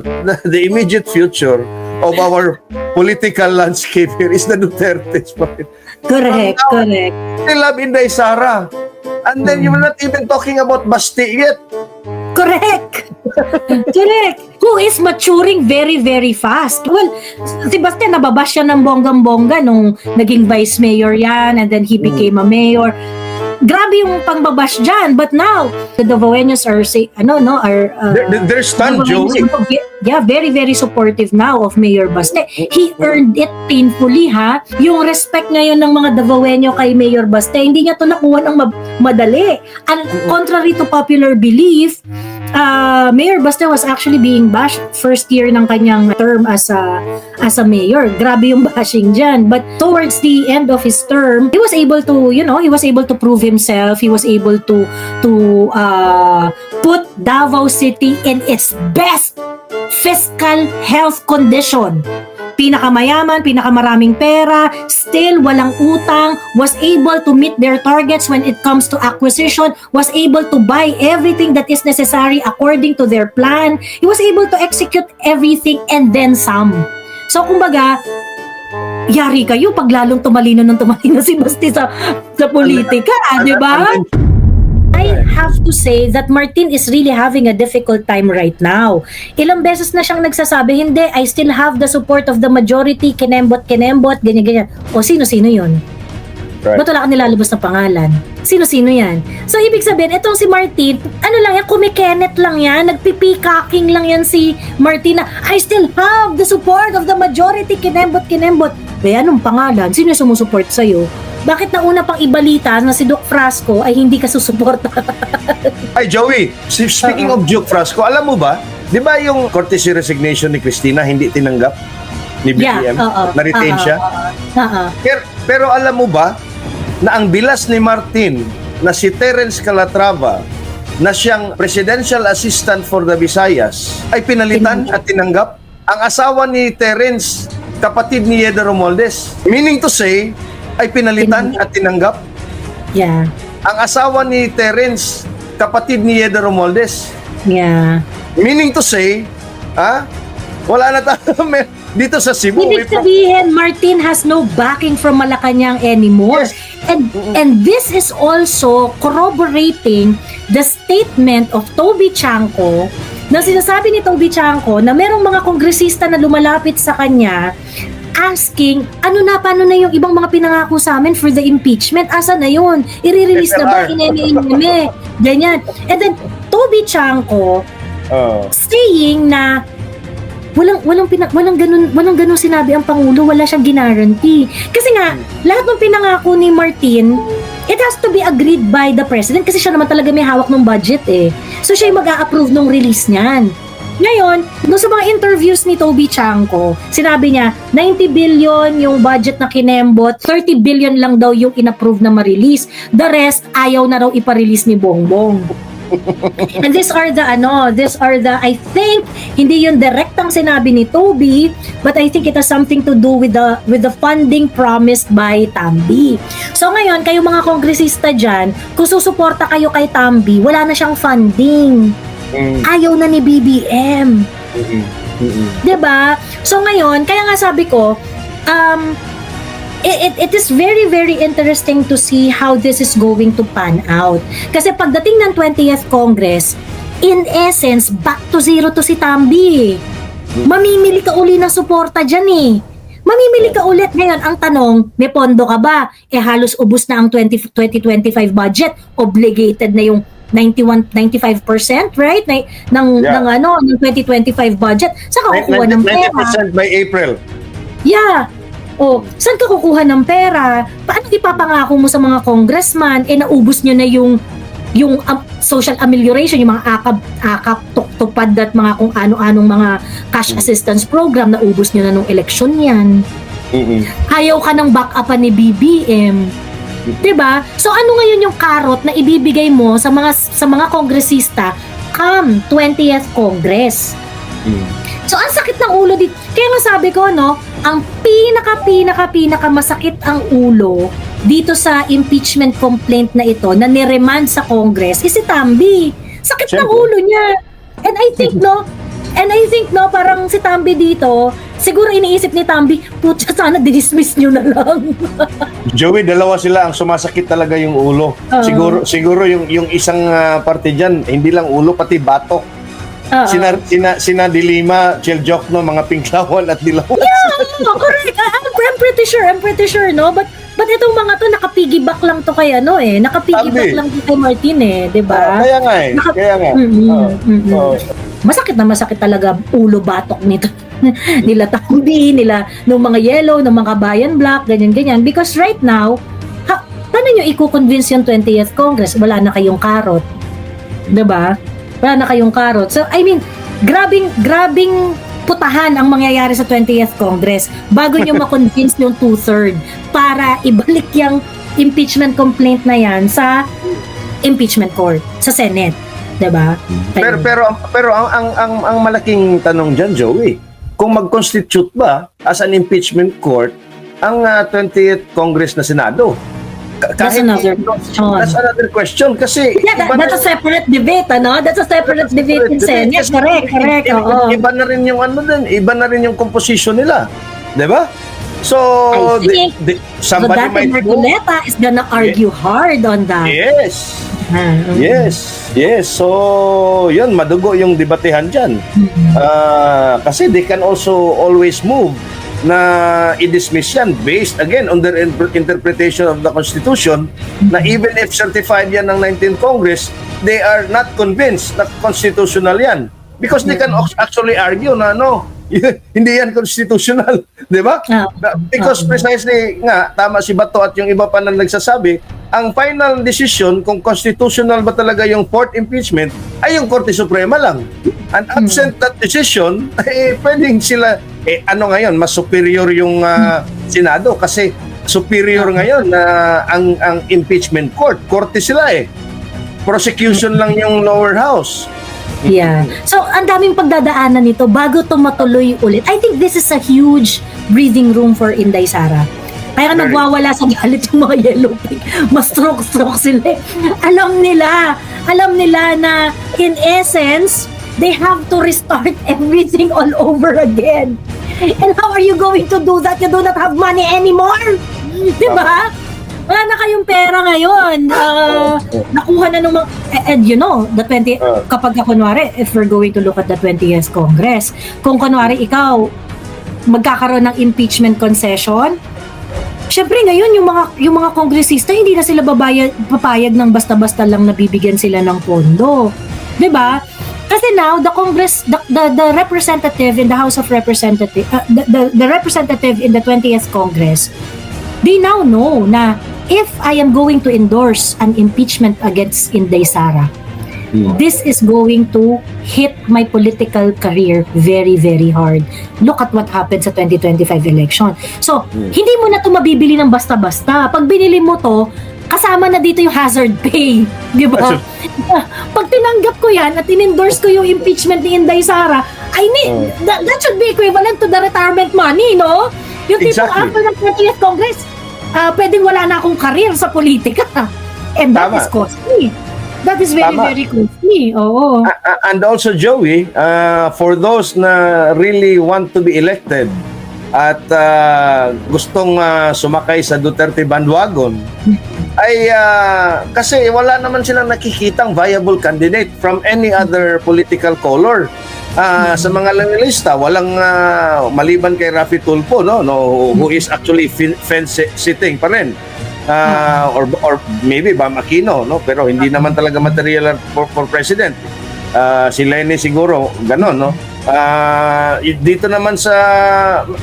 the, immediate future of our political landscape here is the Dutertes. Correct, correct. They love Inday Sara. And then you're not even talking about Basti yet. Correct. Correct. Who is maturing very, very fast. Well, si Bastian, nababash siya ng bonggang-bongga nung naging vice mayor yan and then he became a mayor. Grabe yung pangbabash dyan. But now, the Davaoenos are, say, ano, no, are... uh, They're, they're- stunned, Joey. are Yeah, very, very supportive now of Mayor Baste. He earned it painfully, ha? Yung respect ngayon ng mga Davaoenyo kay Mayor Baste, hindi niya to nakuha ng ma- madali. And contrary to popular belief, uh, Mayor Baste was actually being bashed first year ng kanyang term as a as a mayor. Grabe yung bashing dyan. But towards the end of his term, he was able to, you know, he was able to prove himself. He was able to to uh, put Davao City in its best fiscal health condition. Pinakamayaman, pinakamaraming pera, still walang utang, was able to meet their targets when it comes to acquisition, was able to buy everything that is necessary according to their plan. He was able to execute everything and then some. So kumbaga, yari kayo pag lalong tumalino ng tumalino si Basti sa, sa politika, di ba? I have to say that Martin is really having a difficult time right now. Ilang beses na siyang nagsasabi, hindi, I still have the support of the majority, kinembot, kinembot, ganyan-ganyan. O sino-sino yun? Right. Ba't wala ka nilalabas na pangalan? Sino-sino yan? So, ibig sabihin, itong si Martin, ano lang yan, kumikenet lang yan, nagpipikaking lang yan si Martin na, I still have the support of the majority, kinembot, kinembot. Kaya anong pangalan? Sino yung sumusuport sa'yo? Bakit na una pang ibalita na si Doc Frasco ay hindi ka susuporta? Ay, Joey, si- speaking of Duke Frasco, alam mo ba, di ba yung courtesy resignation ni Christina hindi tinanggap ni BBM? oo. Na-retain Oo, siya? oo. Pero, pero alam mo ba, na ang bilas ni Martin na si Terence Calatrava na siyang presidential assistant for the Visayas ay pinalitan at tinanggap. Ang asawa ni Terence, kapatid ni Yeda Romualdez. Meaning to say, ay pinalitan at tinanggap. Yeah. Ang asawa ni Terence, kapatid ni Yeda Romualdez. Yeah. Meaning to say, ah, wala na tayo dito sa Cebu. Ibig sabihin, Martin has no backing from Malacanang anymore. Yes. And and this is also corroborating the statement of Toby Chanko na sinasabi ni Toby Chanko na merong mga kongresista na lumalapit sa kanya asking, ano na, paano na yung ibang mga pinangako sa amin for the impeachment? Asa na yun? I-release na ba? Ineme-ineme. Ganyan. And then, Toby Chanko, Oh. saying na walang walang pina, walang ganun walang ganun sinabi ang pangulo wala siyang guarantee kasi nga lahat ng pinangako ni Martin it has to be agreed by the president kasi siya naman talaga may hawak ng budget eh so siya yung mag-a-approve ng release niyan ngayon, doon sa mga interviews ni Toby Chanko, sinabi niya, 90 billion yung budget na kinembot, 30 billion lang daw yung inapprove na ma-release. The rest, ayaw na raw ipa-release ni Bongbong. And these are the ano, these are the I think hindi yun direktang sinabi ni Toby, but I think it has something to do with the with the funding promised by Tambi. So ngayon, kayo mga kongresista diyan, kung susuporta kayo kay Tambi, wala na siyang funding. Mm, Ayaw na ni BBM. mm, mm, mm. 'Di ba? So ngayon, kaya nga sabi ko, um it, it, it is very very interesting to see how this is going to pan out. Kasi pagdating ng 20th Congress, in essence, back to zero to si Tambi. Mamimili ka uli ng suporta dyan eh. Mamimili ka ulit ngayon. Ang tanong, may pondo ka ba? Eh halos ubus na ang 20, 2025 budget. Obligated na yung 91 95% right na, ng Yeah. ng ano ng 2025 budget saan ka kukuha ng pera 90% by April. yeah o saan ka kukuha ng pera paano ipapangako mo sa mga congressman eh naubos nyo na yung yung um, social amelioration yung mga akap akap tuk- tupad at mga kung ano-anong mga cash assistance program naubos nyo na nung eleksyon yan Mm-mm. ayaw ka ng backupan ni BBM. 'Di ba? So ano ngayon yung karot na ibibigay mo sa mga sa mga kongresista come 20th Congress? Mm. So ang sakit ng ulo dito. Kaya nga sabi ko no, ang pinaka pinaka pinaka masakit ang ulo dito sa impeachment complaint na ito na niremand sa Congress is si Tambi. Sakit ng Siyempre. ulo niya. And I think no, And I think, no, parang si Tambi dito, siguro iniisip ni Tambi, putya, sana dismiss nyo na lang. Joey, dalawa sila ang sumasakit talaga yung ulo. Oo. siguro siguro yung yung isang ah, parte diyan, hindi lang ulo pati batok. Oo. Sina, sina, sina Dilima, Cheljok, no, mga pinklawan at dilawan. Oo, correct. I'm, I'm pretty sure, I'm pretty sure, no? But, but itong mga to, nakapiggyback lang to kay ano eh. Nakapiggyback Tambi. lang to kay Martin eh, di ba? kaya nga eh. Naka- Kaya nga. Mm-mm, Oo. mm-mm. Oo. Masakit na masakit talaga ulo batok nito. Nila Tambi, nila nung mga yellow, nung mga bayan black, ganyan ganyan. Because right now ha, paano nyo i-convince yung 20th Congress? Wala na kayong karot ba wala na kayong karot so I mean grabing grabing putahan ang mangyayari sa 20th Congress bago nyo ma-convince yung two-third para ibalik yung impeachment complaint na yan sa impeachment court sa Senate 'di ba Pero pero pero ang ang ang, ang malaking tanong diyan, Joey, kung mag-constitute ba as an impeachment court ang ah, 20th Congress na Senado? Ka- That's another question. That's another question kasi Yeah, that, iba na- that's a separate debate, ano? That's a separate debate in Senate. Kasi Correct, correct. i- i- Oo. Iba na rin yung ano din, iba na rin yung composition nila. 'Di ba? So, the- the- So somebody Dati might Marcoleta is gonna argue hard on that. Yes. Ah, mm. Yes. Yes. So, yun, madugo yung debatehan dyan. Ah, kasi they can also always move na i-dismiss yan based again on their in- interpretation of the Constitution na even if certified yan ng 19th Congress, they are not convinced na constitutional yan. Because they can ac- actually argue na no, hindi yan constitutional. Di ba? Ah. Because precisely nga, tama si Bato at yung iba pa na nagsasabi, ang final decision kung constitutional ba talaga yung fourth impeachment ay yung Korte Suprema lang. And absent that decision, eh, pwedeng sila, eh, ano ngayon, mas superior yung ah, Senado kasi superior ngayon na ang ang impeachment court. Korte sila eh. Prosecution lang yung lower house. Yeah. So, ang daming pagdadaanan nito bago to matuloy ulit. I think this is a huge breathing room for Inday Sara. Kaya nagwawala sa galit yung mga yellow pig. Mas stroke-stroke sila. eh. Alam nila, alam nila na in essence, they have to restart everything all over again. And how are you going to do that? You do not have money anymore. Di ba? Wala na kayong pera ngayon. Ah, nakuha na nung mga, and you know, the 20, Ah. kapag ka, kunwari, if we're going to look at the 20th Congress, kung kunwari ikaw, magkakaroon ng impeachment concession, Siyempre ngayon yung mga yung mga kongresista hindi na sila babayad papayag ng basta-basta lang nabibigyan sila ng pondo. 'Di ba? Kasi now the Congress the, the, the representative in the House of Representative uh, the, the the representative in the 20th Congress they now know na if I am going to endorse an impeachment against Inday Sara this is going to hit my political career very, very hard. Look at what happened sa 2025 election. So, hindi mo na to mabibili ng basta-basta. Pag binili mo to, kasama na dito yung hazard pay. Di ba? Pag tinanggap ko yan at in-endorse ko yung impeachment ni Inday Sara, I mean, Oh. that, that should be equivalent to the retirement money, no? Yung tipong Exactly. after ng 20th Congress, ah pwedeng wala na akong career sa politika. And that Tama. is costly. That is very, Tama. very costly. Oo. And also Joey, uh, for those na really want to be elected at uh, gustong uh, sumakay sa Duterte bandwagon, ay uh, kasi wala naman silang nakikitang viable candidate from any other political color. Ah, sa mga langlista, walang ah, maliban kay Rafi Tulfo no, no who is actually fence sitting pa rin. Ah, or or maybe Bam Aquino no pero hindi naman talaga material for, for president. Ah, si Lenny siguro ganon no. Y- dito naman sa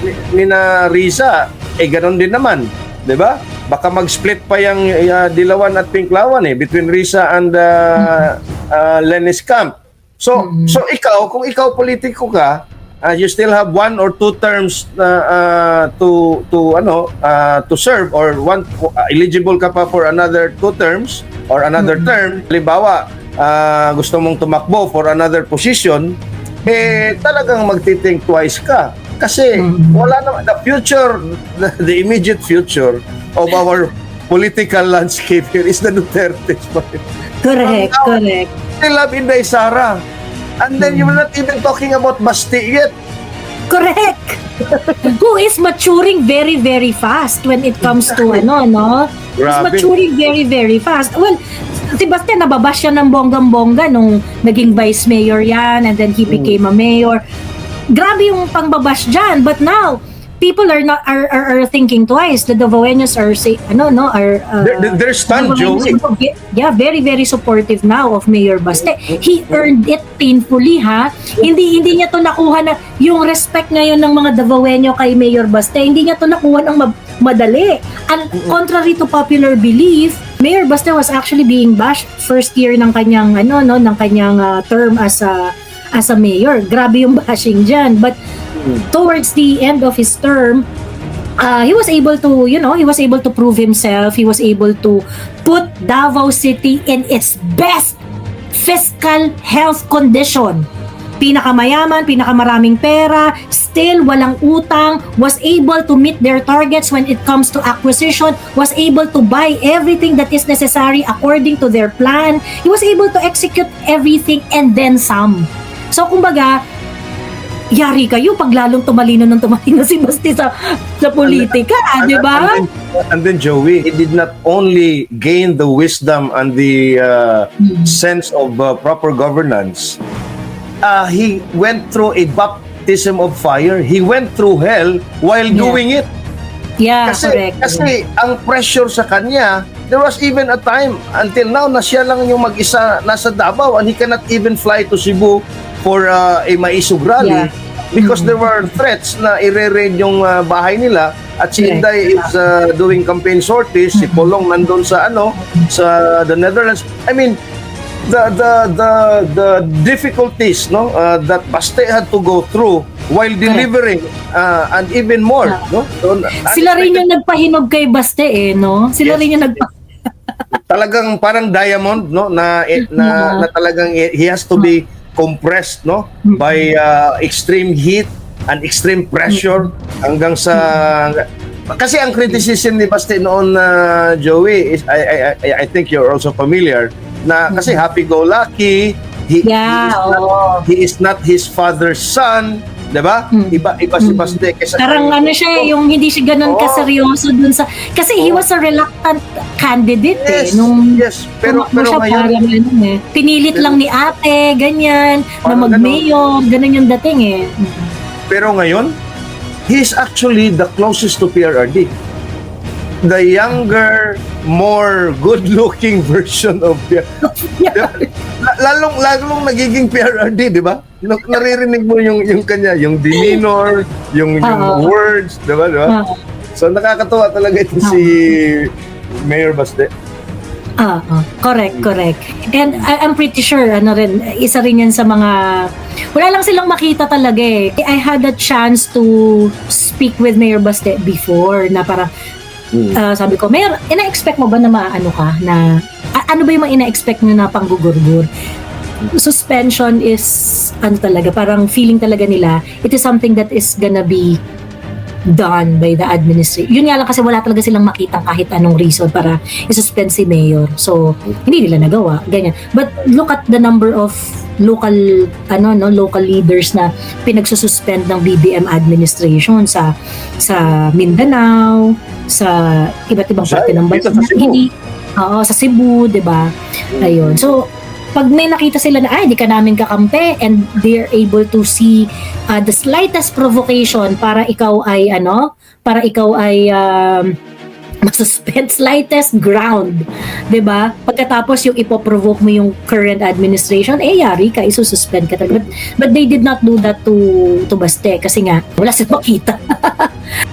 ni, ni na Risa eh ganon din naman, 'di ba? Baka mag-split pa yung ah, Dilawan at Pinklawan eh between Risa and ah, ah, Lenny's camp. So so ikaw kung ikaw politiko ka, uh, you still have one or two terms na uh, to to ano uh, to serve or one uh, eligible ka pa for another two terms or another term. Halimbawa uh, gusto mong tumakbo for another position eh talagang magti-think twice ka. Kasi wala naman the future the, the immediate future of our political landscape here is the Duterte. Correct, correct. Still love Inday Sara And then you're not even talking about Basti yet. Correct. Who is maturing very very fast when it comes to ano no? Is Grabe. maturing very very fast. Well, si Bastian nababash siya ng bonggang-bongga nung naging vice mayor yan and then he Hmm. became a mayor. Grabe yung pangbabash dyan. But now, people are not are, are, are thinking twice. The Davaoenos are say ano no are uh, They're, they're- they're stunned, Davaoenos Joey. are ve- Yeah, very very supportive now of Mayor Baste. He earned it painfully ha. Hindi hindi niya to nakuha na yung respect ngayon ng mga Davaoenyo kay Mayor Baste. Hindi niya to nakuha ng ma- madali. And contrary to popular belief, Mayor Baste was actually being bashed first year ng kanyang ano no ng kanyang uh, term as a as a mayor. Grabe yung bashing diyan. But towards the end of his term, uh, he was able to, you know, he was able to prove himself. He was able to put Davao City in its best fiscal health condition. Pinakamayaman, pinakamaraming pera, still walang utang, was able to meet their targets when it comes to acquisition, was able to buy everything that is necessary according to their plan. He was able to execute everything and then some. So kumbaga, yari kayo pag lalong tumalino ng tumalino si Basti sa, sa politika, di ba? And then, and then Joey, he did not only gain the wisdom and the uh, Hmm. sense of uh, proper governance, uh, he went through a baptism of fire. He went through hell while Yeah. doing it. Yeah, Kasi, correct. kasi ang pressure sa kanya, there was even a time until now na siya lang yung mag-isa nasa Davao and he cannot even fly to Cebu for uh, a maisog rally Yeah. because Mhm. there were threats na ire-raid yung uh, bahay nila at si. Inday is uh, doing campaign sorties, si. Polong nandun sa ano, sa the Netherlands. I mean, the the the the difficulties no uh, that Baste had to go through while delivering uh, and even more Yeah. no So, Sila rin yung nagpahinog kay Baste eh, no? Sila Yes. rin yung nagpa... talagang parang diamond no na eh, na, Yeah. na talagang he has to be compressed no? Mhm. by uh, extreme heat and extreme pressure hanggang sa kasi ang criticism ni Baste noon na Joey is I, I I I think you're also familiar na kasi happy go lucky he, Yeah, he, is not, he is not his father's son 'di ba Mm. iba iba si Mm. Baste kaysa Parang ano siya, eh, yung hindi siya ganun Oo. kaseryoso dun sa... Kasi he was a reluctant candidate eh. yes Nung yes pero pero siya ngayon parang ano eh. Pinilit lang ni ate, ganyan, na mag-mayor, ganun yung dating eh. Pero ngayon, he's actually the closest to PRRD. The younger, more good-looking version of PRRD. Lalong, lalong nagiging PRRD, di ba? Na- Naririnig mo yung, yung kanya, yung demeanor, yung, yung Oo. words, di ba? Di ba? Ah, So nakakatuwa talaga ito si Mayor Baste. ah, ah, correct, correct. And I, I'm pretty sure, ano rin, isa rin yan sa mga... Wala lang silang makita talaga eh. I had a chance to speak with Mayor Baste before na parang Ah, sabi ko, Mayor, ina-expect mo ba na maano ka? Na, a- ano ba yung mga ina-expect nyo na panggugurgur? Suspension is, ano talaga, parang feeling talaga nila, it is something that is gonna be done by the administration. Yun nga lang kasi wala talaga silang makitang kahit anong reason para isuspend si Mayor. So, hindi nila nagawa. Ganyan. But look at the number of local ano no local leaders na pinagsususpend ng BBM administration sa sa Mindanao, sa iba't ibang parte ng bansa. Hindi, oo, sa Cebu, 'di ba? Ayun. So, pag may nakita sila na, ay, hindi ka namin kakampi and they're able to see uh, the slightest provocation para ikaw ay, ano, para ikaw ay um, masuspend slightest ground. ba Pagkatapos yung ipoprovoke mo yung current administration, eh, yari ka, isususpend ka talaga. But, but they did not do that to, to Baste kasi nga, wala silang makita.